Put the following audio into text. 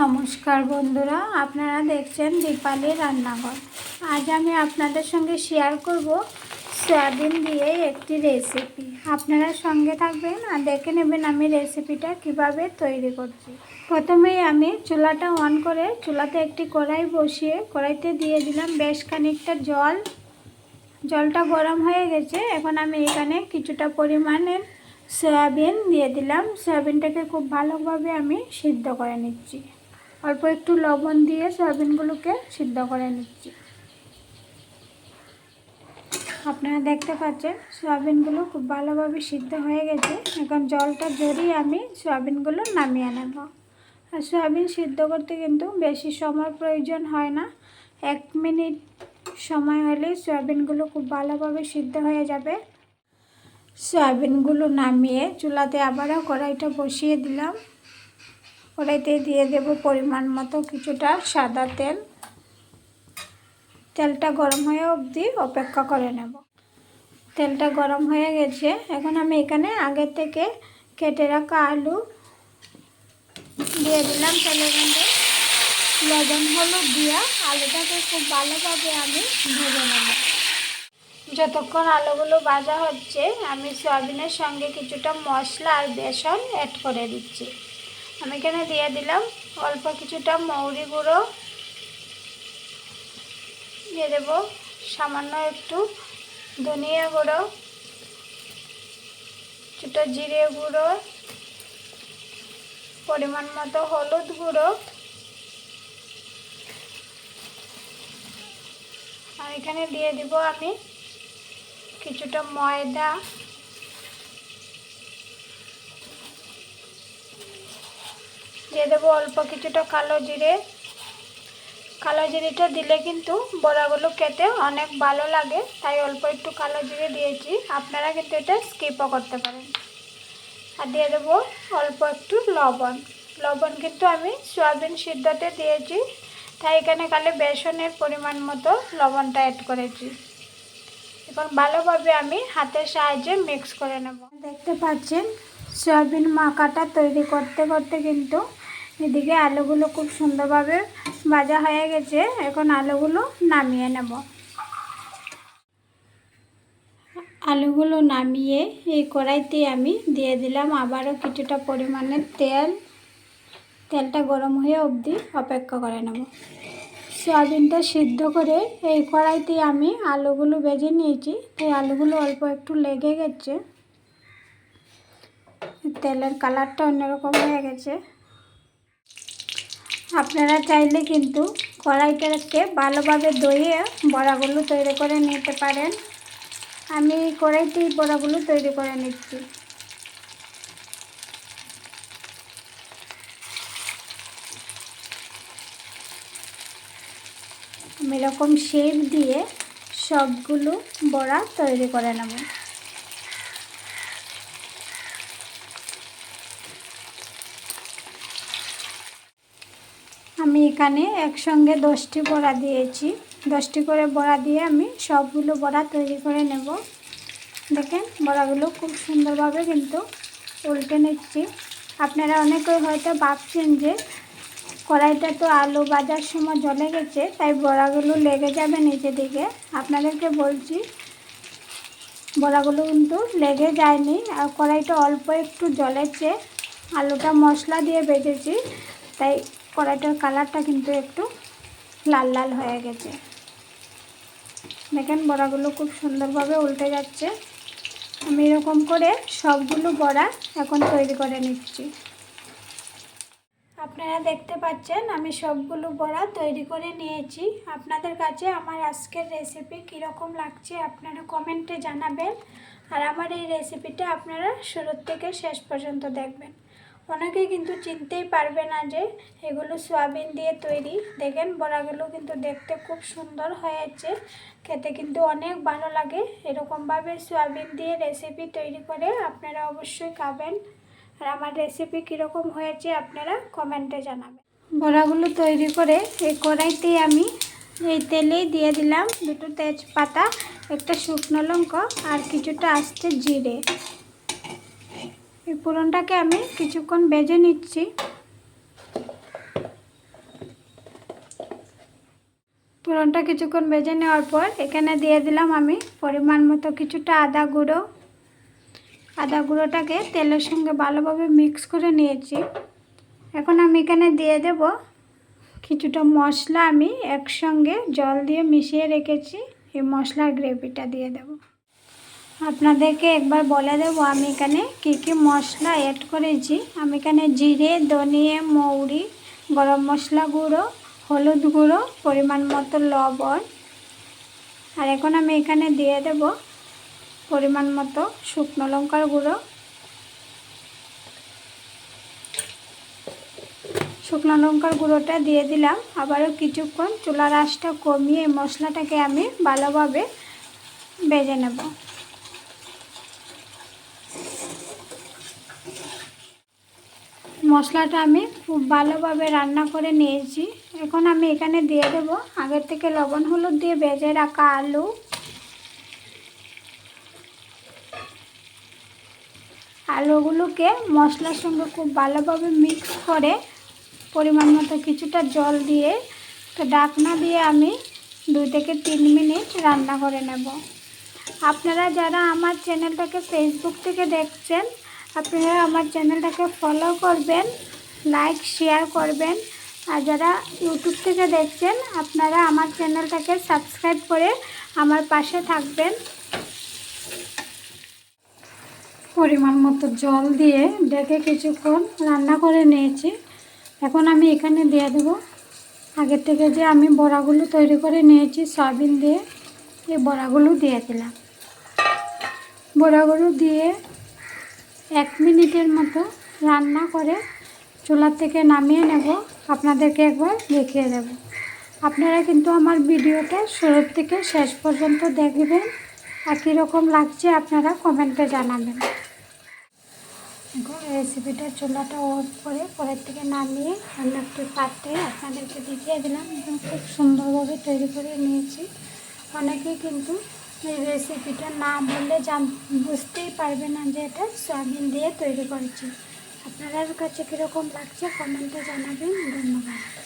নমস্কার বন্ধুরা, আপনারা দেখছেন দীপালি রান্নাঘর। আজ আমি আপনাদের সঙ্গে শেয়ার করব সয়াবিন দিয়ে একটি রেসিপি আপনারা সঙ্গে থাকবেন আর দেখে নেবেন আমি রেসিপিটা কীভাবে তৈরি করছি। প্রথমেই আমি চুলাটা অন করে চুলাতে একটি কড়াই বসিয়ে, কড়াইতে দিয়ে দিলাম বেশ খানিকটা জল। জলটা গরম হয়ে গেছে, এখন আমি এখানে কিছুটা পরিমাণে সয়াবিন দিয়ে দিলাম। সয়াবিনটাকে খুব ভালোভাবে আমি সিদ্ধ করে নিচ্ছি। অল্প একটু লবণ দিয়ে সয়াবিনগুলোকে সিদ্ধ করে নিচ্ছি। আপনারা দেখতে পাচ্ছেন, সয়াবিনগুলো খুব ভালোভাবে সিদ্ধ হয়ে গেছে। এখন জলটা জড়িয়ে আমি সয়াবিনগুলো নামিয়ে নেব। আর সয়াবিন সিদ্ধ করতে কিন্তু বেশি সময় প্রয়োজন হয় না। এক মিনিট সময় হলে সয়াবিনগুলো খুব ভালোভাবে সিদ্ধ হয়ে যাবে। সয়াবিনগুলো নামিয়ে চুলাতে আবারও কড়াইটা বসিয়ে দিলাম। কড়াইতে দিয়ে দেব পরিমাণ মতো কিছুটা সাদা তেল। তেলটা গরম হয়ে অবধি অপেক্ষা করে নেব। তেলটা গরম হয়ে গেছে। এখন আমি এখানে আগে থেকে কেটে রাখা আলু দিয়ে দিলাম তেলের মধ্যে। লবণ, হলুদ দিয়া আলুটাকে খুব ভালোভাবে আমি ভেজে নেব। যতক্ষণ আলুগুলো ভাজা হচ্ছে, আমি সয়াবিনের সঙ্গে কিছুটা মশলা আর বেসন অ্যাড করে দিচ্ছি। আমি এখানে দিয়ে দিলাম অল্প কিছুটা মৌরি গুঁড়ো। দিয়ে দেব সামান্য একটু ধনিয়া গুঁড়ো, কিছুটা জিরে গুঁড়ো, পরিমাণ মতো হলুদ গুঁড়ো। আর এখানে দিয়ে দিব আমি কিছুটা ময়দা। দিয়ে দেবো অল্প কিছুটা কালো জিরে। কালো জিরেটা দিলে কিন্তু বড়াগুলো খেতে অনেক ভালো লাগে, তাই অল্প একটু কালো জিরে দিয়েছি। আপনারা কিন্তু এটা স্কিপও করতে পারেন। আর দিয়ে দেবো অল্প একটু লবণ। লবণ কিন্তু আমি সয়াবিন সিদ্ধতে দিয়েছি, তাই এখানে কালে বেসনের পরিমাণ মতো লবণটা অ্যাড করেছি। এখন ভালোভাবে আমি হাতের সাহায্যে মিক্স করে নেব। দেখতে পাচ্ছেন, সয়াবিন মাখাটা তৈরি করতে করতে কিন্তু এদিকে আলুগুলো খুব সুন্দরভাবে ভাজা হয়ে গেছে। এখন আলুগুলো নামিয়ে নেব। আলুগুলো নামিয়ে এই কড়াইতে আমি দিয়ে দিলাম আবারও কিছুটা পরিমাণে তেল। তেলটা গরম হয়ে অবধি অপেক্ষা করে নেব। সয়াবিনটা সিদ্ধ করে এই কড়াইতে আমি আলুগুলো ভেজে নিয়েছি। তাই আলুগুলো অল্প একটু লেগে গেছে। তেলের কালারটা অন্যরকম হয়ে গেছে। আপনারা চাইলে কিন্তু কড়াইটাকে ভালোভাবে দইয়ে বড়াগুলো তৈরি করে নিতে পারেন। আমি কড়াইতেই বড়াগুলো তৈরি করে নিচ্ছি। আমি এরকম শেপ দিয়ে সবগুলো বড়া তৈরি করে নেব। আমি এখানে একসঙ্গে দশটি বড়া দিয়েছি। দশটি করে বড়া দিয়ে আমি সবগুলো বড়া তৈরি করে নেব। দেখেন, বড়াগুলো খুব সুন্দরভাবে কিন্তু উল্টে নিচ্ছি। আপনারা অনেকে হয়তো ভাবছেন যে কড়াইটা তো আলু বাজার সময় জলে গেছে, তাই বড়াগুলো লেগে যাবে নিচে দিকে। আপনাদেরকে বলছি, বড়াগুলো কিন্তু লেগে যায়নি। আর কড়াইটা অল্প একটু জলেছে আলুটা মশলা দিয়ে বেজেছি তাই কড়াইটার কালারটা কিন্তু একটু লাল লাল হয়ে গেছে। দেখেন বড়াগুলো খুব সুন্দরভাবে উল্টে যাচ্ছে। আমি এরকম করে সবগুলো বড়া এখন তৈরি করে নিচ্ছি। আপনারা দেখতে পাচ্ছেন, আমি সবগুলো বড়া তৈরি করে নিয়েছি। আপনাদের কাছে আমার আজকের রেসিপি কীরকম লাগছে আপনারা কমেন্টে জানাবেন। আর আমার এই রেসিপিটা আপনারা শুরুর থেকে শেষ পর্যন্ত দেখবেন। অনেকে কিন্তু চিনতেই পারবে না যে এগুলো সোয়াবিন দিয়ে তৈরি। দেখেন বড়াগুলো কিন্তু দেখতে খুব সুন্দর হয়েছে। খেতে কিন্তু অনেক ভালো লাগে। এরকমভাবে সোয়াবিন দিয়ে রেসিপি তৈরি করে আপনারা অবশ্যই খাবেন। আর আমার রেসিপি কীরকম হয়েছে আপনারা কমেন্টে জানাবেন। বড়াগুলো তৈরি করে এই কড়াইতে আমি এই তেলেই দিয়ে দিলাম দুটো তেজপাতা, একটা শুকনো লঙ্কা আর কিছুটা আসছে জিরে। পুরনটাকে আমি কিছুক্ষণ বেজে নিচ্ছি। পুরনটা কিছুক্ষণ বেজে নেওয়ার পর এখানে দিয়ে দিলাম আমি পরিমাণ মতো কিছুটা আদা গুঁড়ো। আদা গুঁড়োটাকে তেলের সঙ্গে ভালোভাবে মিক্স করে নিয়েছি। এখন আমি এখানে দিয়ে দেব কিছুটা মশলা আমি একসঙ্গে জল দিয়ে মিশিয়ে রেখেছি। এই মশলার গ্রেভিটা দিয়ে দেবো। আপনাদেরকে একবার বলে দেব, আমি এখানে কী কী মশলা অ্যাড করেছি। আমি এখানে জিরে, ধনিয়ে, মৌরি, গরম মশলা গুঁড়ো, হলুদ গুঁড়ো, পরিমাণ মতো লবণ। আর এখন আমি এখানে দিয়ে দেব পরিমাণ মতো শুকনো লঙ্কার গুঁড়ো। শুকনো লঙ্কার গুঁড়োটা দিয়ে দিলাম। আবারও কিছুক্ষণ চুলার আঁচটা কমিয়ে মশলাটাকে আমি ভালোভাবে ভেজে নেব। মশলাটা আমি খুব ভালোভাবে রান্না করে নিয়েছি। এখন আমি এখানে দিয়ে দেব। আগের থেকে লবণ, হলুদ দিয়ে ভেজে রাখা আলু। আলুগুলোকে মশলার সঙ্গে খুব ভালোভাবে মিক্স করে পরিমাণ মতো কিছুটা জল দিয়ে তো ডাকনা দিয়ে আমি দুই থেকে তিন মিনিট রান্না করে নেব। আপনারা যারা আমার চ্যানেলটাকে ফেসবুক থেকে দেখছেন আপনারা আমার চ্যানেলটাকে ফলো করবেন লাইক শেয়ার করবেন। আর যারা ইউটিউব থেকে দেখছেন, আপনারা আমার চ্যানেলটাকে সাবস্ক্রাইব করে আমার পাশে থাকবেন। পরিমাণ মতো জল দিয়ে ডেকে কিছুক্ষণ রান্না করে নিয়েছি। এখন আমি এখানে দিয়ে দেব। আগের থেকে যে আমি বড়াগুলো তৈরি করে নিয়েছি, সয়াবিন দিয়ে, এই বড়াগুলো দিয়ে দিলাম। বড়াগুলো দিয়ে এক মিনিটের মতো রান্না করে চুলার থেকে নামিয়ে নেব। আপনাদেরকে একবার দেখিয়ে দেব। আপনারা কিন্তু আমার ভিডিওটা শুরুর থেকে শেষ পর্যন্ত দেখবেন। আর কীরকম লাগছে আপনারা কমেন্টে জানাবেন। রেসিপিটা চুলাটা অফ করে পরের থেকে নামিয়ে অন্য একটি পাত্রে আপনাদেরকে দেখিয়ে দিলাম। এবং খুব সুন্দরভাবে তৈরি করে নিয়েছি। অনেকেই কিন্তু এই রেসিপিটা না বললে জান, বুঝতেই পারবে না যে এটা সয়াবিন দিয়ে তৈরি করেছি। আপনারা কাছে কীরকম লাগছে কমেন্টে জানাবেন। ধন্যবাদ।